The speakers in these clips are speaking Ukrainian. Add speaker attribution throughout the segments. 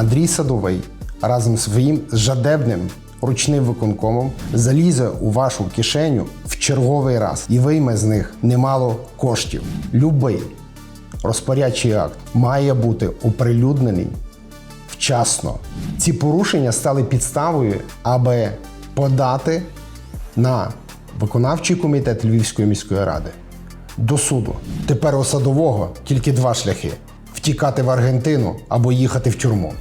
Speaker 1: Андрій Садовий разом з своїм жадебним ручним виконкомом залізе у вашу кишеню в черговий раз і вийме з них немало коштів. Любий розпорядчий акт має бути оприлюднений вчасно. Ці порушення стали підставою, аби подати на виконавчий комітет Львівської міської ради до суду. Тепер у садового тільки два шляхи: втікати в Аргентину або їхати в тюрму.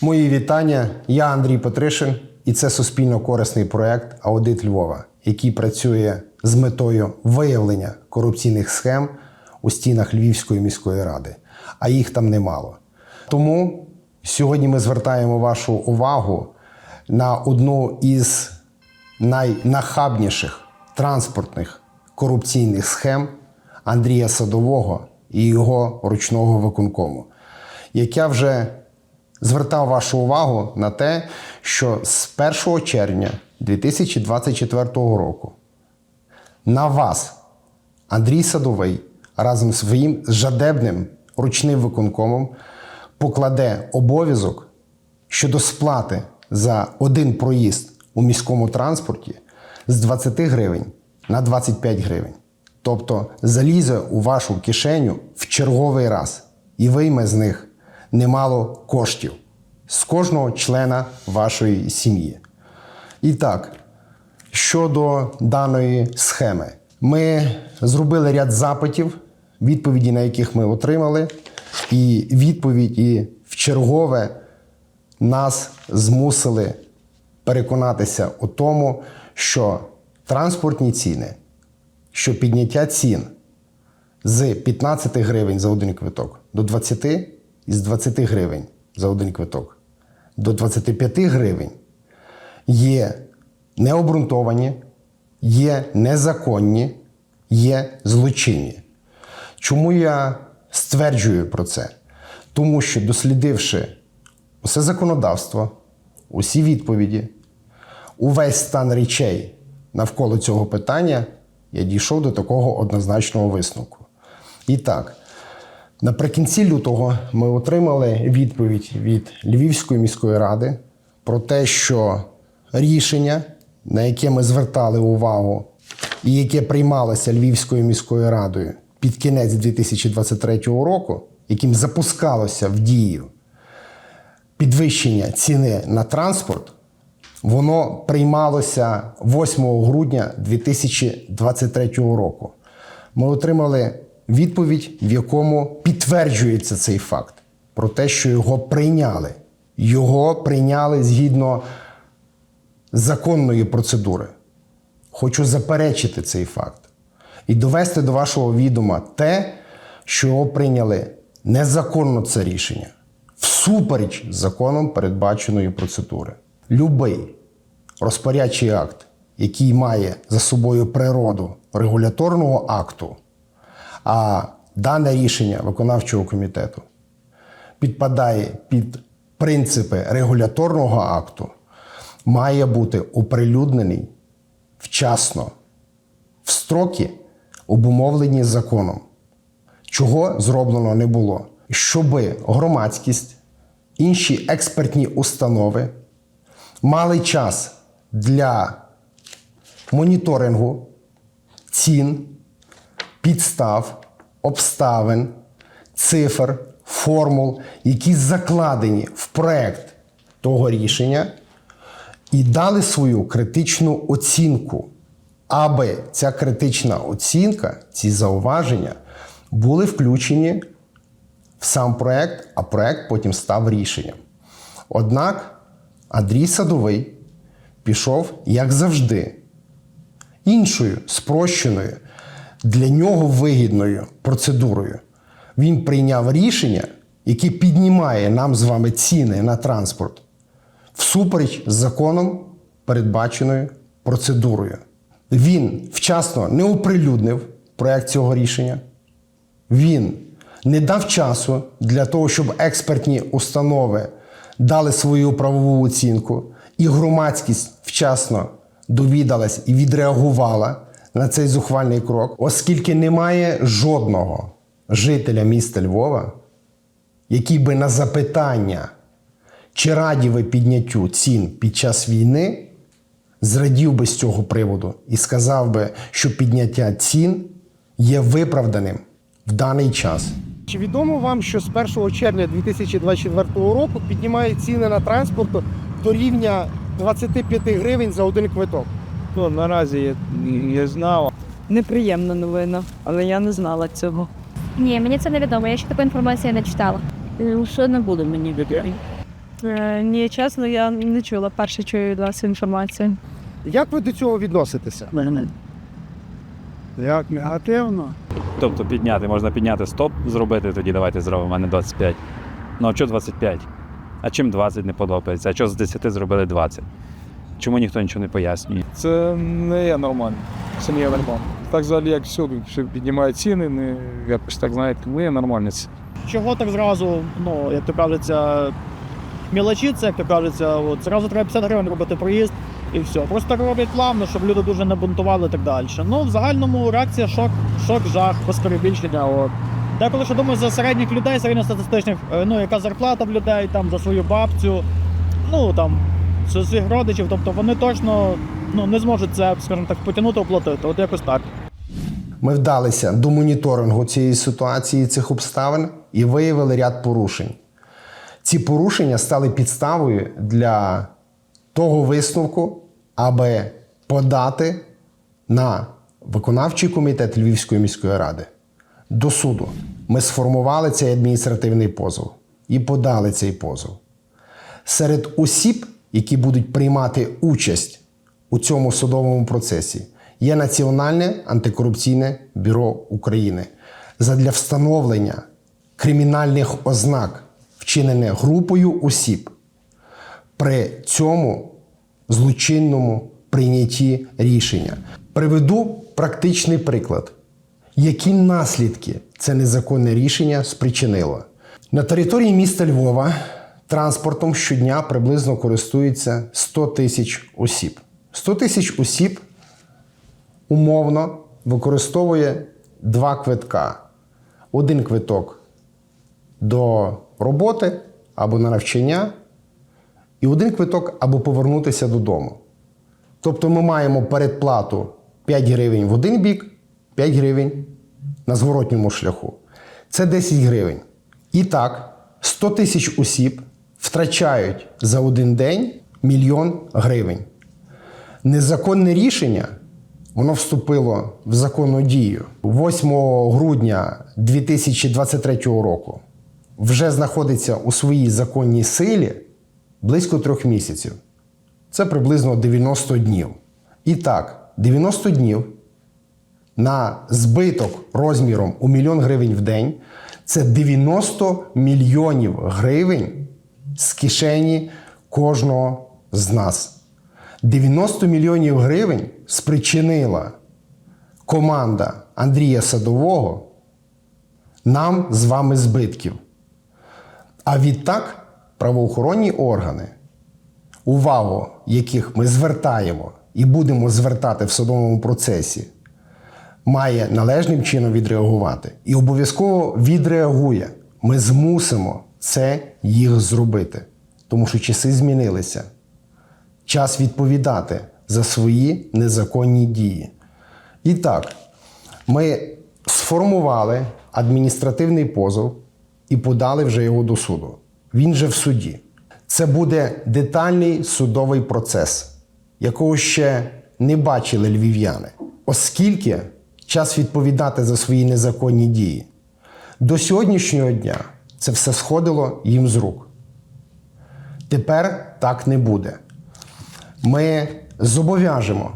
Speaker 1: Мої вітання. Я Андрій Петришин, і це суспільно корисний проект Аудит Львова, який працює з метою виявлення корупційних схем у стінах Львівської міської ради, а їх там немало. Тому сьогодні ми звертаємо вашу увагу на одну із найнахабніших транспортних корупційних схем Андрія Садового і його ручного виконкому, яка вже звертав вашу увагу на те, що з 1 червня 2024 року на вас Андрій Садовий разом з своїм жадебним ручним виконкомом покладе обов'язок щодо сплати за один проїзд у міському транспорті з 20 гривень на 25 гривень. Тобто залізе у вашу кишеню в черговий раз і вийме з них немало коштів з кожного члена вашої сім'ї. І так, щодо даної схеми, ми зробили ряд запитів, відповіді на яких ми отримали, і відповіді в чергове нас змусили переконатися у тому, що транспортні ціни, що підняття цін з 15 гривень за один квиток до 20 і з 20 гривень за один квиток до 25 гривень є необґрунтовані, є незаконні, є злочинні. Чому я стверджую про це? Тому що, дослідивши усе законодавство, усі відповіді, увесь стан речей навколо цього питання, я дійшов до такого однозначного висновку. І так, наприкінці лютого ми отримали відповідь від Львівської міської ради про те, що рішення, на яке ми звертали увагу, і яке приймалося Львівською міською радою під кінець 2023 року, яким запускалося в дію підвищення ціни на транспорт, воно приймалося 8 грудня 2023 року. Ми отримали відповідь, в якому підтверджується цей факт про те, що його прийняли. Його прийняли згідно законної процедури. Хочу заперечити цей факт і довести до вашого відома те, що його прийняли незаконно це рішення, всупереч законом передбаченої процедури. Любий розпорядчий акт, який має за собою природу регуляторного акту, а дане рішення виконавчого комітету підпадає під принципи регуляторного акту, має бути оприлюднений вчасно, в строки, обумовлені законом. Чого зроблено не було, щоби громадськість, інші експертні установи мали час для моніторингу цін, підстав, обставин, цифр, формул, які закладені в проект того рішення, і дали свою критичну оцінку, аби ця критична оцінка, ці зауваження були включені в сам проект, а проект потім став рішенням. Однак Андрій Садовий пішов, як завжди, іншою спрощеною, для нього вигідною процедурою. Він прийняв рішення, яке піднімає нам з вами ціни на транспорт всупереч з законом передбаченою процедурою. Він вчасно не оприлюднив проект цього рішення. Він не дав часу для того, щоб експертні установи дали свою правову оцінку, і громадськість вчасно довідалась і відреагувала на цей зухвальний крок, оскільки немає жодного жителя міста Львова, який би на запитання, чи раді ви підняттю цін під час війни, зрадів би з цього приводу і сказав би, що підняття цін є виправданим в даний час.
Speaker 2: Чи відомо вам, що з 1 червня 2024 року піднімають ціни на транспорт до рівня 25 гривень за один квиток?
Speaker 3: Ну, наразі я, я знав.
Speaker 4: Неприємна новина, але я не знала цього.
Speaker 5: Ні, мені це невідомо. Я ще такої інформації не читала.
Speaker 4: Що не буде мені відомо. Е, ні, чесно, я не чула. Перше чую від вас інформацію.
Speaker 2: Як ви до цього відноситеся?
Speaker 3: Як негативно.
Speaker 6: Тобто підняти, можна підняти стоп, зробити, тоді давайте зробимо, а не 25. Ну а чого 25? А чим 20 не подобається? А чого з 10 зробили 20? Чому ніхто нічого не пояснює?
Speaker 3: Це не є нормально. Це не є нормально. Так взагалі, як всюди, що піднімають ціни, не якось так знаєте, не є нормально. це.
Speaker 7: чого так зразу, ну, як то кажеться, мілочиться, як то кажеться, от, зразу треба 50 гривень робити проїзд і все. Просто так роблять плавно, щоб люди дуже не бунтували і так далі. Ну, в загальному реакція шок, шок, жах, без перебільшення. От. Деколи що думаю за середніх людей, середньостатистичних, е, ну, яка зарплата в людей там за свою бабцю, ну там за своїх родичів, тобто вони точно ну, не зможуть це, скажімо так, потягнути, оплатити. От якось так.
Speaker 1: Ми вдалися до моніторингу цієї ситуації, цих обставин і виявили ряд порушень. Ці порушення стали підставою для того висновку, аби подати на виконавчий комітет Львівської міської ради до суду. Ми сформували цей адміністративний позов і подали цей позов. Серед осіб, які будуть приймати участь у цьому судовому процесі, є Національне антикорупційне бюро України задля встановлення кримінальних ознак, вчинених групою осіб при цьому злочинному прийнятті рішення. Приведу практичний приклад. Які наслідки це незаконне рішення спричинило? На території міста Львова транспортом щодня приблизно користується 100 тисяч осіб. 100 тисяч осіб умовно використовує два квитка. Один квиток до роботи або на навчання, і один квиток або повернутися додому. Тобто ми маємо передплату 5 гривень в один бік, 5 гривень на зворотньому шляху. Це 10 гривень. І так, 100 тисяч осіб втрачають за один день мільйон гривень. Незаконне рішення воно вступило в законну дію 8 грудня 2023 року. Вже знаходиться у своїй законній силі близько трьох місяців. Це приблизно 90 днів. І так, 90 днів на збиток розміром у мільйон гривень в день це 90 мільйонів гривень з кишені кожного з нас. 90 мільйонів гривень спричинила команда Андрія Садового нам з вами збитків. А відтак правоохоронні органи, увагу яких ми звертаємо і будемо звертати в судовому процесі, має належним чином відреагувати. І обов'язково відреагує. Ми змусимо це їх зробити, тому що часи змінилися. Час відповідати за свої незаконні дії. І так, ми сформували адміністративний позов і подали вже його до суду. Він же в суді. Це буде детальний судовий процес, якого ще не бачили львів'яни, оскільки час відповідати за свої незаконні дії. До сьогоднішнього дня це все сходило їм з рук. Тепер так не буде. Ми зобов'яжемо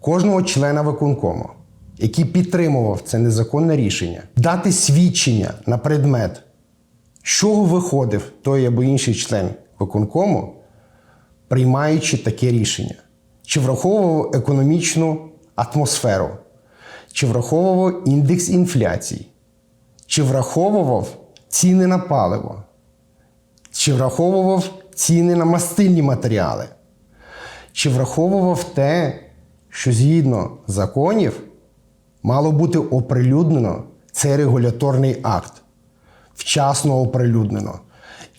Speaker 1: кожного члена виконкому, який підтримував це незаконне рішення, дати свідчення на предмет, з чого виходив той або інший член виконкому, приймаючи таке рішення, чи враховував економічну атмосферу, чи враховував індекс інфляції, чи враховував ціни на паливо, чи враховував ціни на мастильні матеріали, чи враховував те, що згідно законів мало бути оприлюднено цей регуляторний акт, вчасно оприлюднено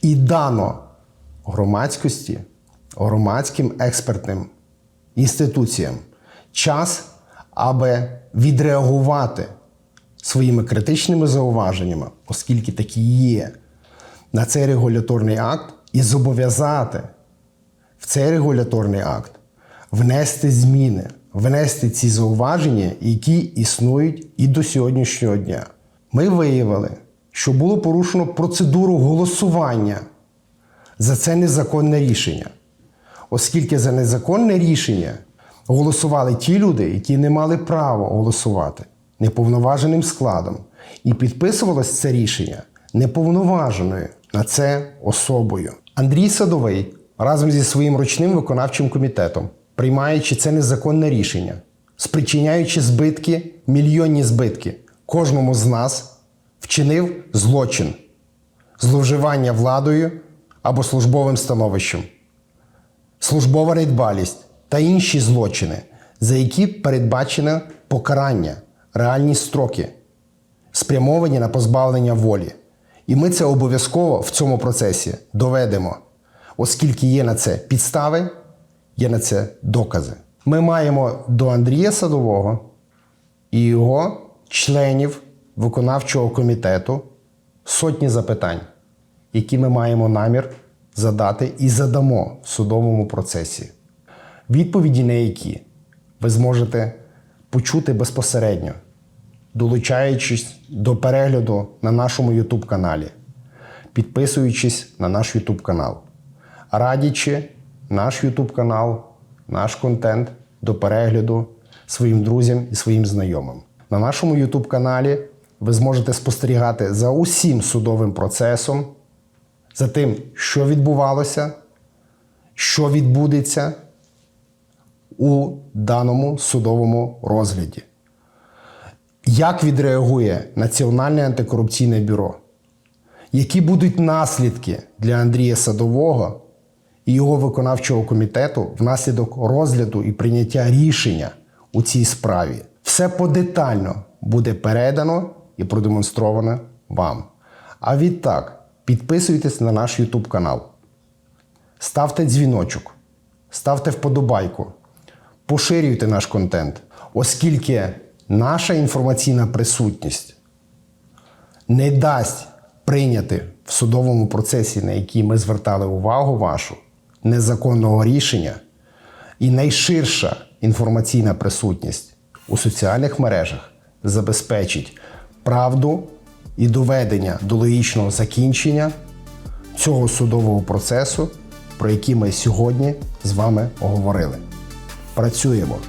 Speaker 1: і дано громадськості, громадським експертним інституціям час, аби відреагувати своїми критичними зауваженнями, оскільки такі є, на цей регуляторний акт і зобов'язати в цей регуляторний акт внести зміни, внести ці зауваження, які існують і до сьогоднішнього дня. Ми виявили, що було порушено процедуру голосування за це незаконне рішення, оскільки за незаконне рішення голосували ті люди, які не мали права голосувати неповноваженим складом, і підписувалось це рішення неповноваженою на це особою. Андрій Садовий разом зі своїм ручним виконавчим комітетом, приймаючи це незаконне рішення, спричиняючи збитки, мільйонні збитки кожному з нас, вчинив злочин, зловживання владою або службовим становищем, службова недбалість та інші злочини, за які передбачене покарання, реальні строки, спрямовані на позбавлення волі. І ми це обов'язково в цьому процесі доведемо, оскільки є на це підстави, є на це докази. Ми маємо до Андрія Садового і його членів виконавчого комітету сотні запитань, які ми маємо намір задати і задамо в судовому процесі. Відповіді на які ви зможете почути безпосередньо, долучаючись до перегляду на нашому YouTube каналі, підписуючись на наш YouTube канал, радячи наш YouTube канал, наш контент до перегляду своїм друзям і своїм знайомим. На нашому YouTube каналі ви зможете спостерігати за усім судовим процесом, за тим, що відбувалося, що відбудеться у даному судовому розгляді. Як відреагує Національне антикорупційне бюро? Які будуть наслідки для Андрія Садового і його виконавчого комітету внаслідок розгляду і прийняття рішення у цій справі? Все подетально буде передано і продемонстровано вам. А відтак, підписуйтесь на наш YouTube канал, ставте дзвіночок, ставте вподобайку, поширюйте наш контент, оскільки наша інформаційна присутність не дасть прийняти в судовому процесі, на який ми звертали увагу вашу, незаконного рішення, і найширша інформаційна присутність у соціальних мережах забезпечить правду і доведення до логічного закінчення цього судового процесу, про який ми сьогодні з вами говорили. Працюємо.